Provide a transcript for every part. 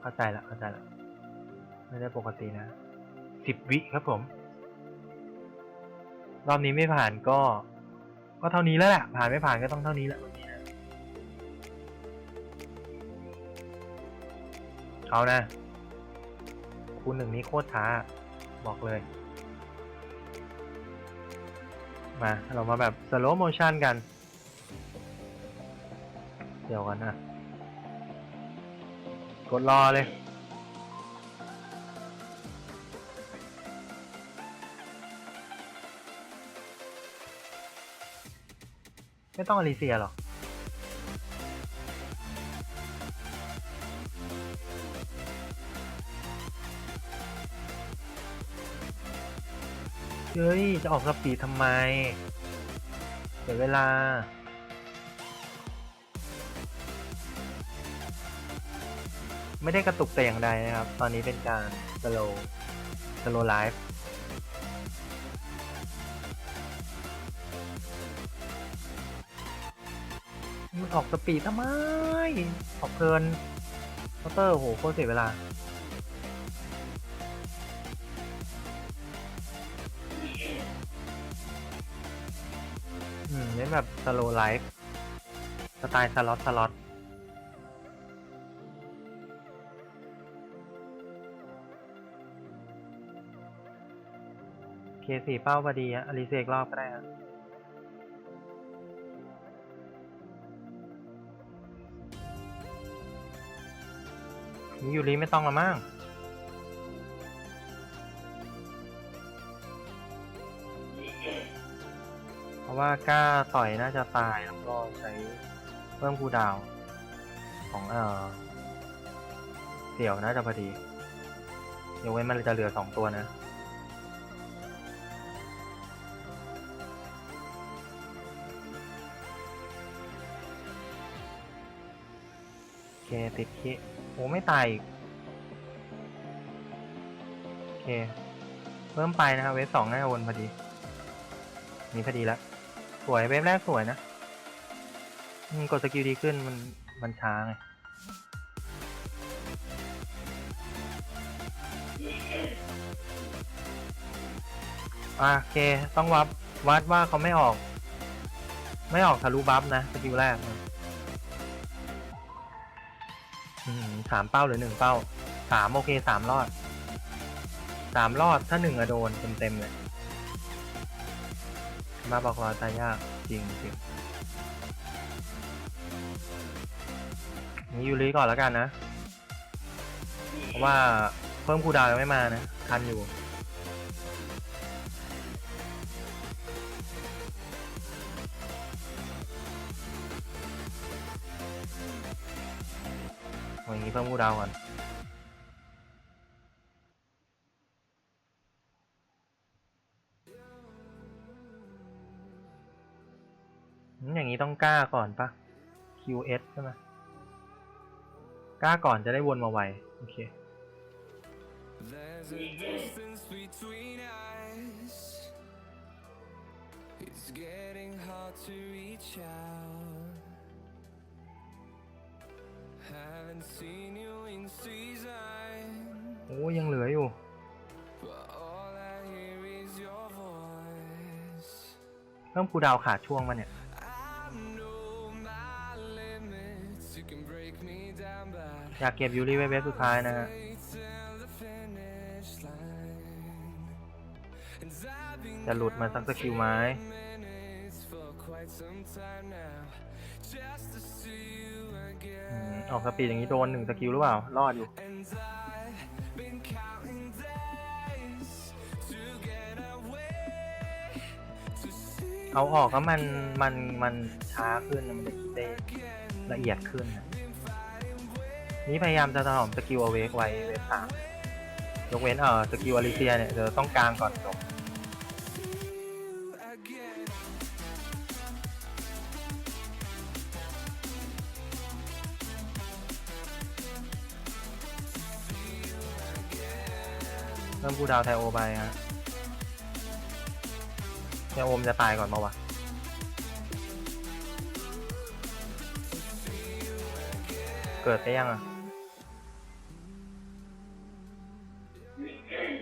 เข้าใจละเข้าใจละไม่ได้ปกตินะสิบวิครับผม รอบนี้ไม่ผ่านก็ ก็เท่านี้แล้วแหละ ผ่านไม่ผ่านก็ต้องเท่านี้แหละวันนี้นะเอานะคูณหนึ่งนี้โคตรช้า บอกเลย มาเรามาแบบสโลโมชันกัน เดี๋ยวกันนะ กดรอเลย ไม่ต้องอลิเซียหรอกเฮ้ย จะออกสปีดทำไม เสียเวลา ไม่ได้กระตุกแต่อย่างใดนะครับ ตอนนี้เป็นการสโลสโลไลฟ์มันออกสปีดทำไม ออกเพลินเคาน์เตอร์โหโคตรเสียเวลา อืมเล่นแบบสโลไลฟ์สไตล์สล็อตสล็อต สี่เป้าพอดีอะอลิเซกรอบก็ได้อะนี่ยูริไม่ต้องละมั้งเพราะว่ากล้าต่อยน่าจะตายแล้วก็ใช้เพิ่มคูดาว ของเออเสี่ยวน่าจะพอดียกเว้นมันจะเหลือสองตัวนะ เคติดคิโอ้ไม่ตายอีกโอเค เพิ่มไปนะครับเวฟสองน่าจะวนพอดี นี่พอดีแล้ว สวยเวฟแรกสวยนะกดสกิลดีขึ้นมันมันช้าไงโอเค ต้องวัดวัดว่าเขาไม่ออก ไม่ออกทะลุบัฟนะสกิลแรก อืมสามเป้าหรือหนึ่งเป้าสามโอเคสามรอดสามรอดถ้าหนึ่งอะโดนเต็มเต็มเลยมาบอกรอตายยากจริงจริงนี่ยูริก่อนแล้วกันนะ เพราะว่าเพิ่มคูดาวยังไม่มานะ ทันอยู่ เอาอย่างนี้เพิ่มคูลดาวก่อนอืมอย่างนี้ต้องกล้าก่อนปะ QS ใช่ไหมกล้าก่อนจะได้วนมาไว โอเค There's a distance between us. It's getting hard to reach out. โอ้ยังเหลืออยู่ but all I hear is your voice. เพิ่มคูลดาวน์ขาดช่วงมาเนี่ย I know my limits. You can break me down, but อยากเก็บยูริไว้เวฟสุดท้ายนะฮะ wait till the finish line. And I've been จะหลุดมาสักสกิลไหม minutes for quite some time now, just to see you อืมออกสปีดอย่างนี้โดนหนึ่งสกิลหรือเปล่า รอดอยู่ เอาออกก็มันมันมันช้าขึ้นนะมันจะคิดได้ละเอียดขึ้นนะนี่พยายามจะถนอมสกิลเอาเวกไว้เวฟสามยกเว้นเออสกิลอลิเซียเนี่ยเดี๋ยวต้องกลางก่อนจบ เริ่มพูดาวไทโอไปฮะไทโอมจะตายก่อนมาวะเกิดไปยังอะ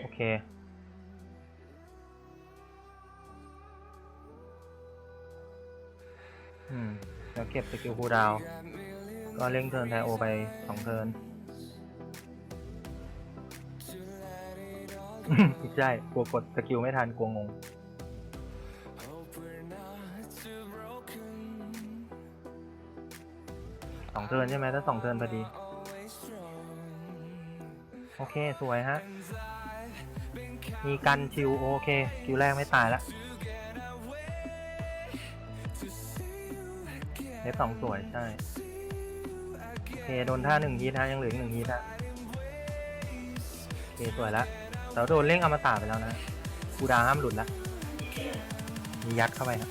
โอเคอืมแล้วเก็บสกิลคูดาว ก็เล่งเทินไทโอไปสองเทิน ใช่กลัวกดสกิลไม่ทันกลัวงง สองเทิร์นใช่ไหมถ้าสองเทิร์นพอดี โอเค สวยฮะ มีกันชิว โอเคคิวแรกไม่ตายละเล็บสองสวย ใช่ โอเค โดนท่าหนึ่งฮีทฮะยังเหลืออีกหนึ่งฮีทฮะโอเค สวยละ แต่ว่าโดนเร่งอมตะไปแล้วนะกูดาห้ามหลุดละมียัดเข้าไปครับ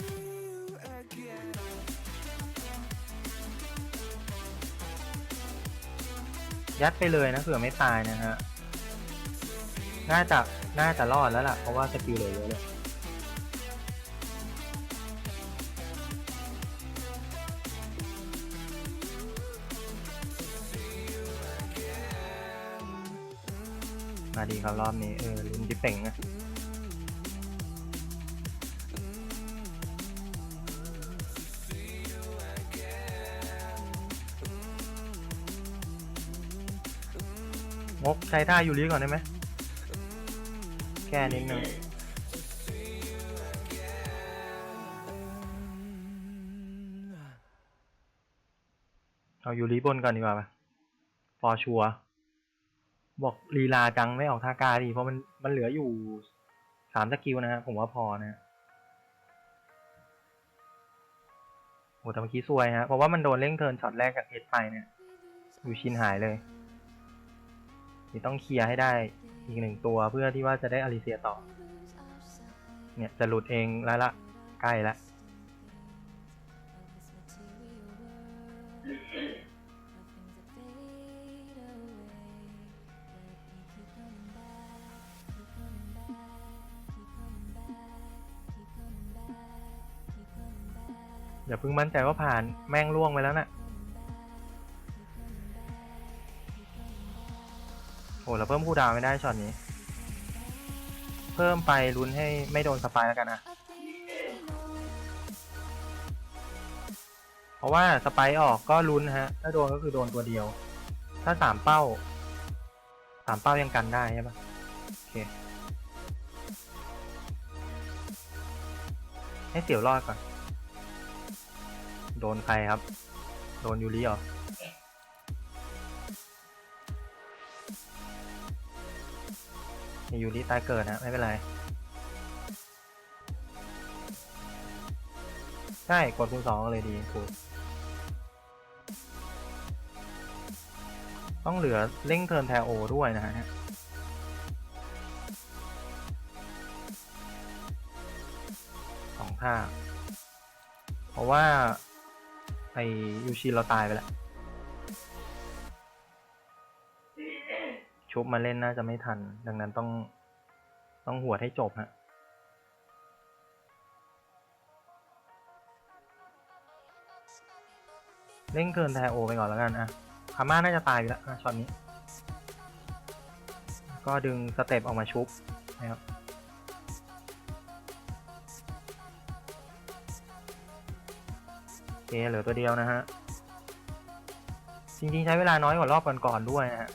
ยัดไปเลยนะเผื่อไม่ตายนะฮะ น่าจะ น่าจะรอดแล้วล่ะ เพราะว่าสกิลเหลือเยอะเลย มาดีครับรอบนี้ เออลุนที่เป่งนะงกใช้ท่ายูริก่อนได้ไหม แค่นิดนึงเอายูริบนก่อนดีกว่าปะฟอชัว บอกลีลาจังไม่ออกท่ากาดีเพราะมันมันเหลืออยู่สามสกิลนะฮะผมว่าพอนะฮะโอ้แต่เมื่อกี้ซวยฮะเพราะว่ามันโดนเร่งเทินช็อตแรกจากเอสไปเนี่ยอยู่ชินหายเลยนี่ต้องเคลียร์ให้ได้อีกหนึ่งตัวเพื่อที่ว่าจะได้อลิเซียต่อ เนี่ยจะหลุดเองแล้วละใกล้ละ อย่าเพิ่งมั่นใจว่าผ่านแม่งล่วงไปแล้วนะ่ะโอ้เราเพิ่มคู่ดาวไม่ได้ช็อตนี้ เพิ่มไปลุ้นให้ไม่โดนสปายแล้วกันนะเพราะว่าสไปร์ออกก็ลุ้นฮะ ถ้าโดนก็คือโดนตัวเดียว ถ้าสามเป้าสามเป้ายังกันได้ใช่ปะโอเค ให้เสี่ยวรอดก่อน โดนใครครับ โดนยูริเหรอยูริตายเกิดนะ ไม่เป็นไร ใช่ กดคูณสองเลยดีคูณต้องเหลือเร่งเทิร์นแทโอด้วยนะฮะสองท่า เพราะว่า ไอยูชิเราตายไปแล้ว ชุบมาเล่นน่าจะไม่ทัน ดังนั้นต้อง ต้องหัวให้จบฮะเร่งเกินแทโอไปก่อนแล้วกันอะคาม่าน่าจะตายไปแล้วอะช็อตนี้ ก็ดึงสเต็ปออกมาชุบนะครับ เคเหลือตัวเดียวนะฮะจริงๆใช้เวลาน้อยกว่ารอบก่อนๆด้วยนะฮะ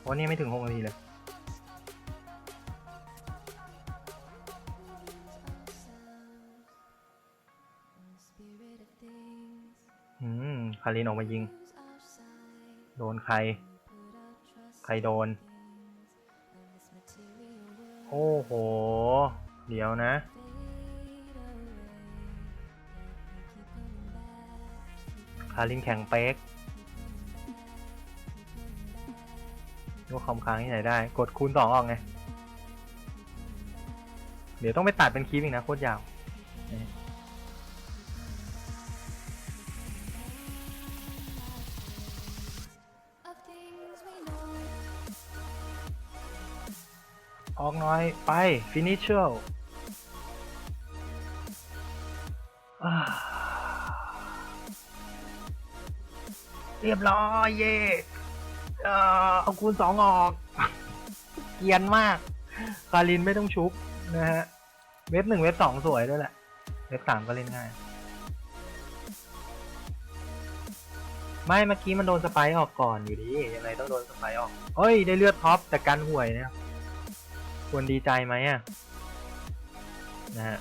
เพราะนี่ไม่ถึงหกนาทีเลยอืมคารินออกมายิง โดนใคร ใครโดน โอ้โห เดี๋ยวนะ คารินแข่งเป๊กยกคอมค้างที่ไหนได้ กดคูณสองออกไง เดี๋ยวต้องไปตัดเป็นคลิปอีกนะโคตรยาวออกน้อยไป Finish อ่าเเรียบร้อยเย่เออเอาคูณสองออก เกียนมาก คารินไม่ต้องชุบนะฮะ เว็บหนึ่งเว็บสองสวยด้วยแหละ เว็บสามก็เล่นง่าย ไม่เมื่อกี้มันโดนสไปร์ออกก่อนอยู่ดียังไงต้องโดนสไปร์ออกเฮ้ย ได้เลือดท็อปแต่กันห่วยเนี่ยควรดีใจไหมอะนะฮะ